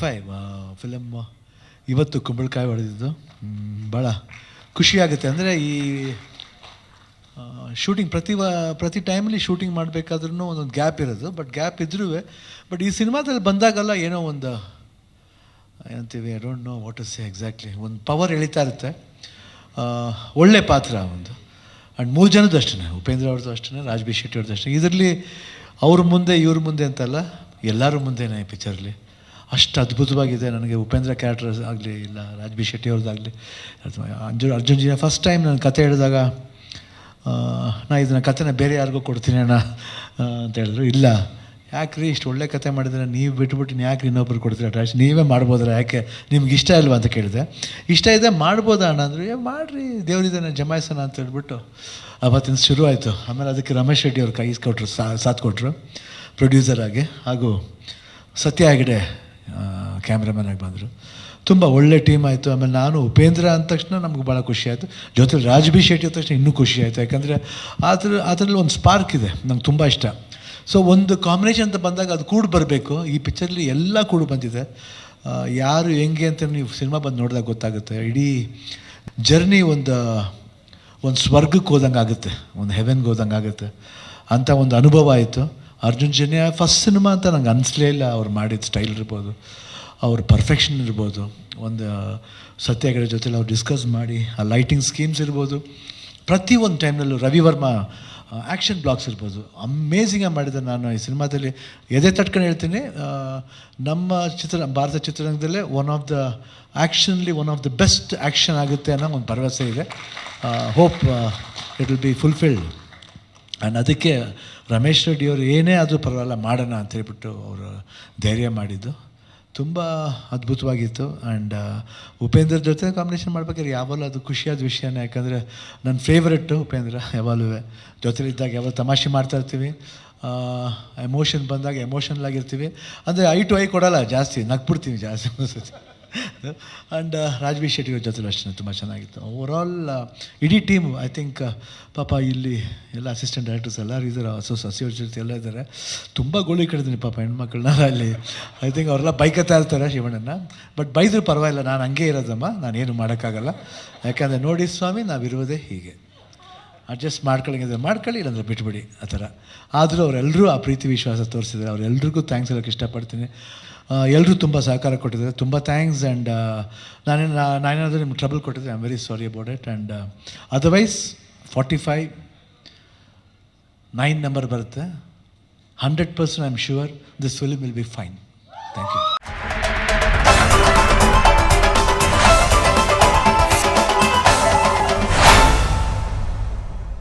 Five film ಇವತ್ತು ಕುಂಬಳಕಾಯಿ ಹೊಡೆದಿದ್ದು. ಭಾಳ ಖುಷಿಯಾಗುತ್ತೆ. ಅಂದರೆ ಈ ಶೂಟಿಂಗ್ ಪ್ರತಿ ವ, ಪ್ರತಿ ಟೈಮಲ್ಲಿ ಶೂಟಿಂಗ್ ಮಾಡಬೇಕಾದ್ರೂ ಒಂದೊಂದು ಗ್ಯಾಪ್ ಇರೋದು. ಬಟ್ ಗ್ಯಾಪ್ ಇದ್ರೂ ಬಟ್ ಈ ಸಿನಿಮಾದಲ್ಲಿ ಬಂದಾಗಲ್ಲ ಏನೋ ಒಂದು, ಏನಂತೀವಿ I don't know what is exactly ಒಂದು ಪವರ್ ಎಳಿತಾ ಇರುತ್ತೆ. ಒಳ್ಳೆ ಪಾತ್ರ ಒಂದು. ಆ್ಯಂಡ್ ಮೂರು ಜನದ್ದು ಅಷ್ಟೇ ಉಪೇಂದ್ರ ಅವ್ರದ್ದು ಅಷ್ಟೇ ರಾಜ್ಬಿ ಶೆಟ್ಟಿ ಅವ್ರದ್ದು ಅಷ್ಟೇ ಇದರಲ್ಲಿ ಅವ್ರ ಮುಂದೆ, ಇವ್ರ ಮುಂದೆ ಅಂತಲ್ಲ, ಎಲ್ಲರ ಮುಂದೆನೇ ಈ ಪಿಕ್ಚರ್ಲಿ ಅಷ್ಟು ಅದ್ಭುತವಾಗಿದೆ. ನನಗೆ ಉಪೇಂದ್ರ ಕ್ಯಾರೆಕ್ಟರ್ಸ್ ಆಗಲಿ, ಇಲ್ಲ ರಾಜ್ಬಿ ಶೆಟ್ಟಿ ಅವ್ರದ್ದಾಗಲಿ. ಅಂಜು ಅರ್ಜುನ್ ಜಿ ಫಸ್ಟ್ ಟೈಮ್ ನಾನು ಕತೆ ಹೇಳಿದಾಗ ನಾ ಇದನ್ನ ಕತೆನ ಬೇರೆ ಯಾರಿಗೂ ಕೊಡ್ತೀನಿ ಅಣ್ಣ ಅಂತ ಹೇಳಿದ್ರು. ಇಲ್ಲ. ಯಾಕ್ರಿ ಇಷ್ಟು ಒಳ್ಳೆ ಕತೆ ಮಾಡಿದ್ರೆ ನೀವು ಬಿಟ್ಬಿಟ್ಟು ಯಾಕೆ ಇನ್ನೊಬ್ರು ಕೊಡ್ತೀರಾ ಟ್ರಾಶ್ ನೀವೇ ಮಾಡ್ಬೋದ್ರೆ ಯಾಕೆ? ನಿಮ್ಗೆ ಇಷ್ಟ ಇಲ್ವಾ ಅಂತ ಕೇಳಿದೆ. ಇಷ್ಟ ಇದೆ ಮಾಡ್ಬೋದಾ ಅಣ್ಣ ಅಂದರು, ಏ, ಮಾಡಿರಿ ದೇವರಿದ್ದಾನೆ ಜಮಾಯಿಸೋಣ ಅಂತ ಹೇಳ್ಬಿಟ್ಟು ಅವತ್ತಿನ ಶುರು ಆಯಿತು. ಆಮೇಲೆ ಅದಕ್ಕೆ ರಮೇಶ್ ಶೆಟ್ಟಿ ಅವ್ರು ಕೈ ಕೊಟ್ಟರು ಸಾಥ್ ಕೊಟ್ಟರು ಪ್ರೊಡ್ಯೂಸರ್ ಆಗಿ. ಹಾಗೂ ಸತ್ಯ ಹೆಗಡೆ ಕ್ಯಾಮ್ರಾಮನ್ ಆಗಿ ಬಂದರು. ತುಂಬ ಒಳ್ಳೆ ಟೀಮ್ ಆಯಿತು. ಆಮೇಲೆ ನಾನು ಉಪೇಂದ್ರ ಅಂದ ತಕ್ಷಣ ನಮ್ಗೆ ಭಾಳ ಖುಷಿ ಆಯಿತು. ಜೊತೆಲಿ ರಾಜ್ ಬಿ ಶೆಟ್ಟಿ ಅಂದ ತಕ್ಷಣ ಇನ್ನೂ ಖುಷಿ ಆಯಿತು. ಯಾಕಂದರೆ ಅದ್ರ ಅದರಲ್ಲಿ ಒಂದು ಸ್ಪಾರ್ಕ್ ಇದೆ. ನಂಗೆ ತುಂಬ ಇಷ್ಟ. ಸೊ ಒಂದು ಕಾಂಬಿನೇಷನ್ ಅಂತ ಬಂದಾಗ ಅದು ಕೂಡ ಬರಬೇಕು. ಈ ಪಿಕ್ಚರ್ಲಿ ಎಲ್ಲ ಕೂಡ ಬಂದಿದೆ. ಯಾರು ಹೆಂಗೆ ಅಂತ ನೀವು ಸಿನಿಮಾ ಬಂದು ನೋಡಿದಾಗ ಗೊತ್ತಾಗುತ್ತೆ. ಇಡೀ ಜರ್ನಿ ಒಂದು ಒಂದು ಸ್ವರ್ಗಕ್ಕೆ ಹೋದಂಗೆ ಆಗುತ್ತೆ. ಒಂದು ಹೆವೆನ್ಗೆ ಹೋದಂಗೆ ಆಗುತ್ತೆ. ಅಂಥ ಒಂದು ಅನುಭವ ಆಯಿತು. ಅರ್ಜುನ್ ಜನ್ಯ ಫಸ್ಟ್ ಸಿನಿಮಾ ಅಂತ ನಂಗೆ ಅನಿಸ್ಲೇ ಇಲ್ಲ. ಅವ್ರು ಮಾಡಿದ ಸ್ಟೈಲ್ ಇರ್ಬೋದು, ಅವ್ರ ಪರ್ಫೆಕ್ಷನ್ ಇರ್ಬೋದು. ಒಂದು ಸತ್ಯಾಗ್ರಹ ಜೊತೆಲಿ ಅವ್ರು ಡಿಸ್ಕಸ್ ಮಾಡಿ, ಆ ಲೈಟಿಂಗ್ ಸ್ಕೀಮ್ಸ್ ಇರ್ಬೋದು. ಪ್ರತಿ ಒಂದು ಟೈಮ್ನಲ್ಲೂ ರವಿವರ್ಮ ಆ್ಯಕ್ಷನ್ ಬ್ಲಾಕ್ಸ್ ಇರ್ಬೋದು. ಅಮೇಝಿಂಗಾಗಿ ಮಾಡಿದೆ ನಾನು ಈ ಸಿನಿಮಾದಲ್ಲಿ ಎದೆ ತಟ್ಕೊಂಡು ಹೇಳ್ತೀನಿ ನಮ್ಮ ಚಿತ್ರ, ಭಾರತ ಚಿತ್ರರಂಗದಲ್ಲೇ one of the ಆ್ಯಕ್ಷನ್ಲಿ one of the best action ಆಗುತ್ತೆ ಅನ್ನೋ ಒಂದು ಭರವಸೆ ಇದೆ. Hope it will be fulfilled and ಅದಕ್ಕೆ ರಮೇಶ್ ರೆಡ್ಡಿ ಅವರು ಏನೇ ಆದರೂ ಪರವಾಗಿಲ್ಲ, ಮಾಡೋಣ ಅಂತ ಹೇಳ್ಬಿಟ್ಟು ಅವರು ಧೈರ್ಯ ಮಾಡಿದ್ದು. ತುಂಬ ಅದ್ಭುತವಾಗಿತ್ತು. ಆ್ಯಂಡ್ ಉಪೇಂದ್ರ ಜೊತೆ ಕಾಂಬಿನೇಷನ್ ಮಾಡ್ಬೇಕಾದ್ರೆ ಯಾವಾಗಲೂ ಅದು ಖುಷಿಯಾದ ವಿಷಯನೇ. ಯಾಕಂದರೆ ನನ್ನ ಫೇವ್ರೆಟ್ಟು ಉಪೇಂದ್ರ ಯಾವಾಗಲೂ. ಜೊತೆಲಿದ್ದಾಗ ಯಾವಾಗ ತಮಾಷೆ ಮಾಡ್ತಾ ಇರ್ತೀವಿ. ಎಮೋಷನ್ ಬಂದಾಗ ಎಮೋಷನಲ್ ಆಗಿರ್ತೀವಿ. ಅಂದರೆ ಐ ಟು ಐ ಕೊಡೋಲ್ಲ, ಜಾಸ್ತಿ ನಗ್ಬಿಡ್ತೀನಿ ಜಾಸ್ತಿ ಆ್ಯಂಡ್ ರಾಜ್ವಿ ಶೆಟ್ಟಿ ಅವ್ರ ಜೊತೆಲೂ ಅಷ್ಟೇ, ತುಂಬ ಚೆನ್ನಾಗಿತ್ತು. ಓವರಾಲ್ ಇಡೀ ಟೀಮ್ ಐ ಥಿಂಕ್ ಪಾಪ ಇಲ್ಲಿ ಎಲ್ಲ ಅಸಿಸ್ಟೆಂಟ್ ಡೈರೆಕ್ಟರ್ಸ್ ಎಲ್ಲರೂ ಇದ್ದಾರೆ ಸೊ ಸಸಿಯವ್ರ ಜೊತೆ ಎಲ್ಲ ಇದ್ದಾರೆ. ತುಂಬ ಗೋಳಿ ಕಡಿದೀನಿ ಪಾಪ ಹೆಣ್ಮಕ್ಳನ್ನ ಅಲ್ಲಿ. ಐ ಥಿಂಕ್ ಅವರೆಲ್ಲ ಬೈಕತ್ತಾ ಇರ್ತಾರೆ ಶಿವಣ್ಣನ ಬಟ್ ಬೈದರೂ ಪರವಾಗಿಲ್ಲ, ನಾನು ಹಂಗೆ ಇರೋದಮ್ಮ ನಾನೇನು ಮಾಡೋಕ್ಕಾಗಲ್ಲ. ಯಾಕೆಂದರೆ ನೋಡಿ ಸ್ವಾಮಿ, ನಾವಿರುವುದೇ ಹೀಗೆ. ಅಡ್ಜಸ್ಟ್ ಮಾಡ್ಕೊಳ್ಳಂಗಿದ್ರೆ ಮಾಡ್ಕೊಳ್ಳಿ, ಇಲ್ಲಾಂದರೆ ಬಿಟ್ಬಿಡಿ, ಆ ಥರ. ಆದರೂ ಅವರೆಲ್ಲರೂ ಆ ಪ್ರೀತಿ ವಿಶ್ವಾಸ ತೋರಿಸಿದ್ದಾರೆ ಅವರೆಲ್ರಿಗೂ ಥ್ಯಾಂಕ್ಸ್ ಹೇಳೋಕ್ಕೆ ಇಷ್ಟಪಡ್ತೀನಿ. ಎಲ್ಲರೂ ತುಂಬ ಸಹಕಾರ ಕೊಟ್ಟಿದ್ದಾರೆ. ತುಂಬ ಥ್ಯಾಂಕ್ಸ್ ಆ್ಯಂಡ್ ನಾನೇನು ನಾನೇನಾದರೂ ನಿಮ್ಗೆ ಟ್ರಬಲ್ ಕೊಟ್ಟಿದ್ದೆ I am very sorry about it and otherwise forty five nine number ಬರುತ್ತೆ. Hundred percent I am sure this film will be fine thank you